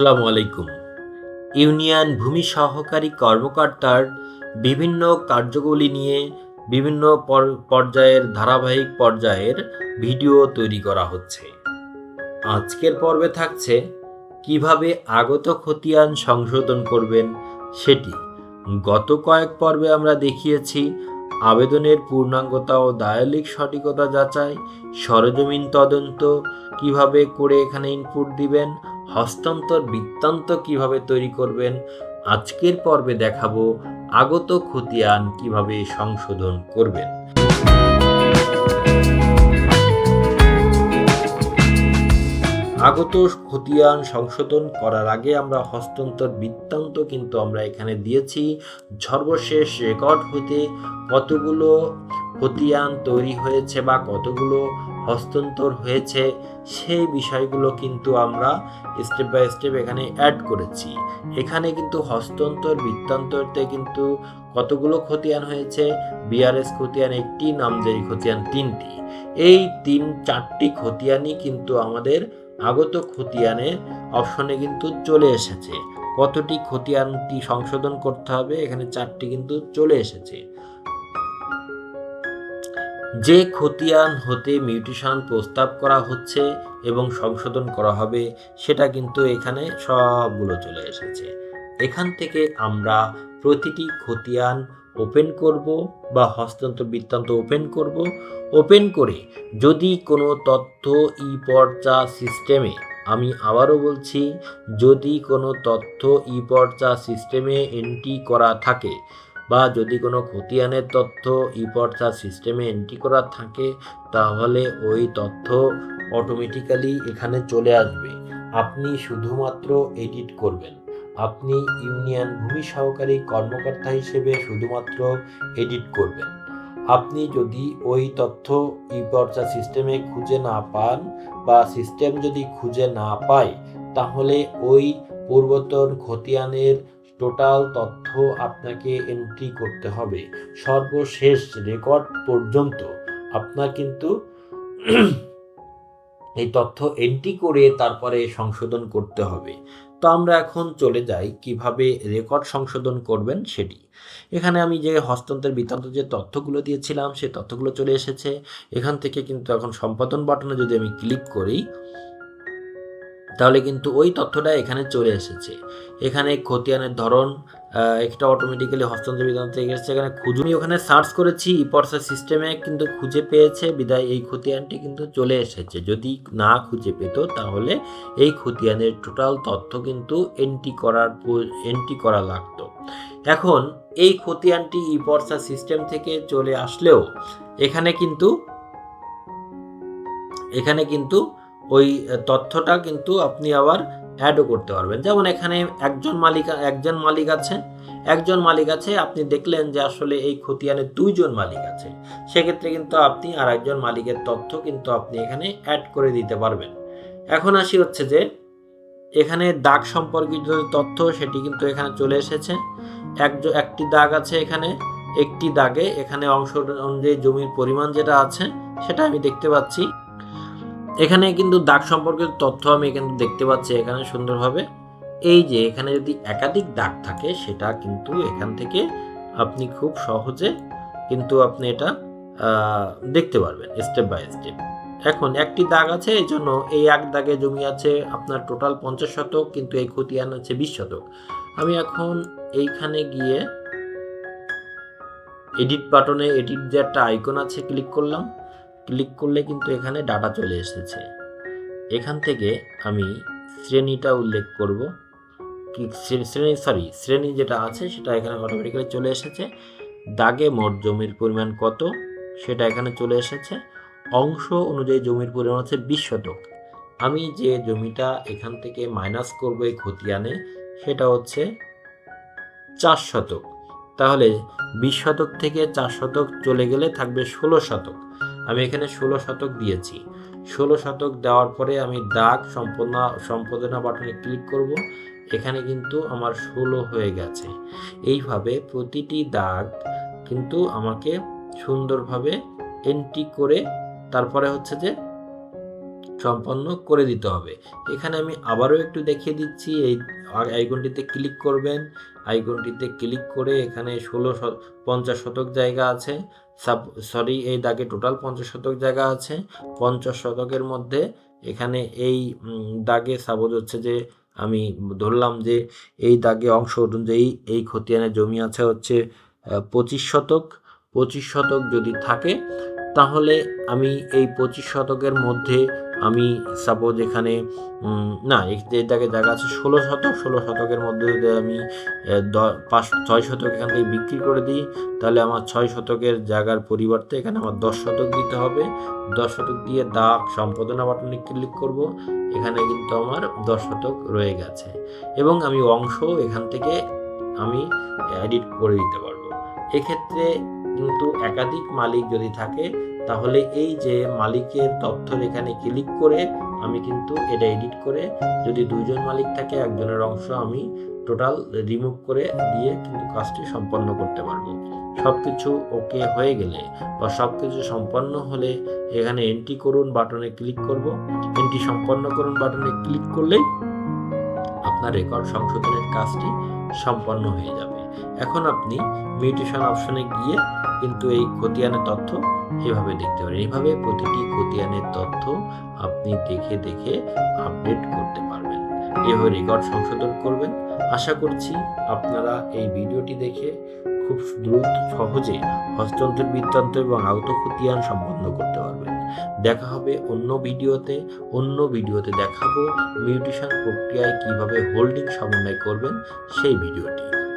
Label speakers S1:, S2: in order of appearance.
S1: আসসালামু আলাইকুম। ইউনিয়ন ভূমি সহকারী কর্মকর্তার বিভিন্ন কার্যগুলি নিয়ে বিভিন্ন পর্যায়ের ধারাবাহিক পর্যায়ের ভিডিও তৈরি করা হচ্ছে। আজকের পর্বে থাকছে কীভাবে আগত খতিয়ান সংশোধন করবেন সেটি। গত কয়েক পর্বে আমরা দেখিয়েছি আবেদনের পূর্ণাঙ্গতা ও দায়ালিক সঠিকতা যাচাই, সরজমিন তদন্ত, কীভাবে করে এখানে ইনপুট দিবেন হস্তান্তর বৃত্তান্ত কীভাবে তৈরি করবেন? আজকের পর্বে দেখাবো আগত খতিয়ান কীভাবে সংশোধন করবেন। আগত খতিয়ান সংশোধন করার আগে আমরা হস্তান্তর বৃত্তান্ত কিন্তু আমরা এখানে দিয়েছি। সর্বশেষ রেকর্ড হতে কতগুলো খতিয়ান তৈরি হয়েছে বা কতগুলো হস্তান্তর হয়েছে, সেই বিষয়গুলো কিন্তু আমরা স্টেপ বাই স্টেপ এখানে অ্যাড করেছি। এখানে কিন্তু হস্তান্তর বৃত্তান্ততে কিন্তু কতগুলো খতিয়ান হয়েছে? বিআরএস খতিয়ান একটি, নামজারি খতিয়ান তিনটি। এই তিন, চারটি খতিয়ানই কিন্তু আমাদের আগত খতিয়ানের অপশনে কিন্তু চলে এসেছে। কতটি খতিয়ানটি সংশোধন করতে হবে? এখানে চারটি কিন্তু চলে এসেছে। যে খতিয়ান হতে মিউটেশন প্রস্তাব করা হচ্ছে এবং সংশোধন করা হবে, সেটা কিন্তু এখানে সবগুলো চলে এসেছে। এখান থেকে আমরা প্রতিটি খতিয়ান ওপেন করব বা হস্তান্তর বৃত্তান্ত ওপেন করব। ওপেন করে যদি কোনো তথ্য ই পর্চা সিস্টেমে, আমি আবারও বলছি, যদি কোনো তথ্য ই পর্চা সিস্টেমে এন্ট্রি করা থাকে বা যদি কোনো খতিয়ানের তথ্য ই পর্চা সিস্টেমে এন্ট্রি করা থাকে, তাহলে ওই তথ্য অটোমেটিক্যালি এখানে চলে আসবে। আপনি শুধুমাত্র এডিট করবেন। আপনি ইউনিয়ন ভূমি সহকারী কর্মকর্তা হিসেবে শুধুমাত্র এডিট করবেন। আপনি যদি ওই তথ্য ই পর্চা সিস্টেমে খুঁজে না পান বা সিস্টেম যদি খুঁজে না পায়, তাহলে ওই পূর্বতন খতিয়ানের টোটাল তথ্য আপনাকে এন্ট্রি করতে হবে। সর্বশেষ রেকর্ড পর্যন্ত আপনার কিন্তু এই তথ্য এন্ট্রি করে তারপরে সংশোধন করতে হবে। তো আমরা এখন চলে যাই কীভাবে রেকর্ড সংশোধন করবেন সেটি। এখানে আমি যে হস্তান্তর বৃত্তান্ত যে তথ্যগুলো দিয়েছিলাম সেই তথ্যগুলো চলে এসেছে। এখান থেকে কিন্তু এখন সম্পাদন বাটনে যদি আমি ক্লিক করি তাহলে কিন্তু ওই তথ্যটা এখানে চলে এসেছে। এখানে খতিয়ানের ধরন একটা অটোমেটিক্যালি হস্তান্তর বিধান থেকে এসেছে। এখানে খুঁজে ওখানে সার্চ করেছি ইপর্সা সিস্টেমে কিন্তু খুঁজে পেয়েছে, বিদায়, এই খতিয়ানটি কিন্তু চলে এসেছে। যদি না খুঁজে পেত, তাহলে এই খতিয়ানের টোটাল তথ্য কিন্তু এন্ট্রি করার এন্ট্রি করা লাগতো। এখন, এই খতিয়ানটি ইপর্সা সিস্টেম থেকে চলে আসলেও, এখানে কিন্তু এখানে কিন্তু ওই তথ্যটা কিন্তু আপনি আবার অ্যাডও করতে পারবেন। যেমন এখানে একজন মালিক একজন মালিক আছে। একজন মালিক আছে, আপনি দেখলেন যে আসলে এই খতিয়ানে দুইজন মালিক আছে। সেক্ষেত্রে কিন্তু আপনি আর একজন মালিকের তথ্য কিন্তু আপনি এখানে অ্যাড করে দিতে পারবেন। এখন আসি হচ্ছে যে, এখানে দাগ সম্পর্কিত তথ্য, সেটি কিন্তু এখানে চলে এসেছে। এক একটি দাগ আছে এখানে। একটি দাগে এখানে অংশ অনুযায়ী জমির পরিমাণ যেটা আছে, সেটা আমি দেখতে পাচ্ছি। এখানে কিন্তু দাগ সম্পর্কিত তথ্য আমি কিন্তু দেখতে পাচ্ছি এখানে সুন্দরভাবে। এই যে এখানে যদি একাধিক দাগ থাকে, সেটা কিন্তু এখান থেকে আপনি খুব সহজে কিন্তু আপনি এটা দেখতে পারবেন স্টেপ বাই স্টেপ এখন একটি দাগ আছে, এই জন্য এই এক দাগে জমি আছে আপনার টোটাল পঞ্চাশ শতক, কিন্তু এই খতিয়ান আছে বিশ শতক। আমি এখন এইখানে গিয়ে এডিট বাটনে এডিট যে একটা আইকন আছে ক্লিক করলাম। ক্লিক করলে কিন্তু এখানে ডাটা চলে এসেছে। এখান থেকে আমি শ্রেণীটা উল্লেখ করব। কি শ্রে- শ্রেণি সরি শ্রেণি যেটা আছে সেটা এখানে অটোমেটিক্যালি চলে এসেছে। দাগে মোট জমির পরিমাণ কত সেটা এখানে চলে এসেছে। অংশ অনুযায়ী জমির পরিমাণ হচ্ছে বিশ শতক। আমি যে জমিটা এখান থেকে মাইনাস করব এই খতিয়ানে, সেটা হচ্ছে চার শতক। তাহলে বিশ শতক থেকে চার শতক চলে গেলে থাকবে ষোলো শতক। আমি এখানে ষোলো শতক দিয়েছি। ষোলো শতক দেওয়ার পরে আমি দাগ সম্পন্ন সম্পাদনা বাটনে ক্লিক করব। এখানে কিন্তু আমার ষোলো হয়ে গেছে। এইভাবে প্রতিটি দাগ কিন্তু আমাকে সুন্দরভাবে এন্ট্রি করে, তারপরে হচ্ছে যে সম্পন্ন করে দিতে হবে। এখানে আমি আবারও একটু দেখিয়ে দিচ্ছি, এই আইকনটিতে ক্লিক করবেন। আইকনটিতে ক্লিক করে এখানে ষোলো পঞ্চাশ শতক জায়গা আছে। সাব, সরি, এই দাগে টোটাল পঞ্চাশ শতক জায়গা আছে। পঞ্চাশ শতকের মধ্যে এখানে এই দাগে সাপোজ হচ্ছে যে আমি ধরলাম যে এই দাগে অংশ অনুযায়ী এই খতিয়ানের জমি আছে হচ্ছে পঁচিশ শতক। পঁচিশ শতক যদি থাকে তাহলে আমি এই পঁচিশ শতকের মধ্যে আমি সাপোজ এখানে না এটাকে জায়গা আছে ষোলো শতক, ষোলো শতকের মধ্যে যদি আমি পাঁচ, ছয় শতক এখান থেকে বিক্রি করে দিই, তাহলে আমার ছয় শতকের জায়গার পরিবর্তে এখানে আমার দশ শতক দিতে হবে। দশ শতক দিয়ে দাগ সম্পাদনা বাটনে ক্লিক করব, এখানে কিন্তু আমার দশ শতক রয়ে গেছে। এবং আমি অংশ এখান থেকে আমি এডিট করে দিতে পারব। এক্ষেত্রে কিন্তু একাধিক মালিক যদি থাকে, তাহলে এই যে মালিকের তথ্যর এখানে ক্লিক করে আমি কিন্তু এটা এডিট করে যদি দুইজন মালিক থাকে, একজনের অংশ আমি টোটাল রিমুভ করে দিয়ে কিন্তু কাজটি সম্পন্ন করতে পারব। সব কিছু ওকে হয়ে গেলে বা সব কিছু সম্পন্ন হলে এখানে এন্ট্রি করুন বাটনে ক্লিক করব। এন্ট্রি সম্পন্ন করুন বাটনে ক্লিক করলেই আপনার রেকর্ড সংশোধনের কাজটি সম্পন্ন হয়ে যাবে। এখন আপনি মিউটেশন অপশনে গিয়ে কিন্তু এই খতিয়ানের তথ্য এভাবে দেখতে পারেন। এইভাবে প্রতিটি খতিয়ানের তথ্য আপনি দেখে দেখে আপডেট করতে পারবেন। এভাবে রেকর্ড সংশোধন করবেন। আশা করছি আপনারা এই ভিডিওটি দেখে খুব দ্রুত, সহজে হস্তান্তর বৃত্তান্ত এবং আউত খতিয়ান সম্পন্ন করতে পারবেন। দেখা হবে অন্য ভিডিওতে। অন্য ভিডিওতে দেখাবো মিউটেশন প্রক্রিয়ায় কীভাবে হোল্ডিং সমন্বয় করবেন সেই ভিডিওটি।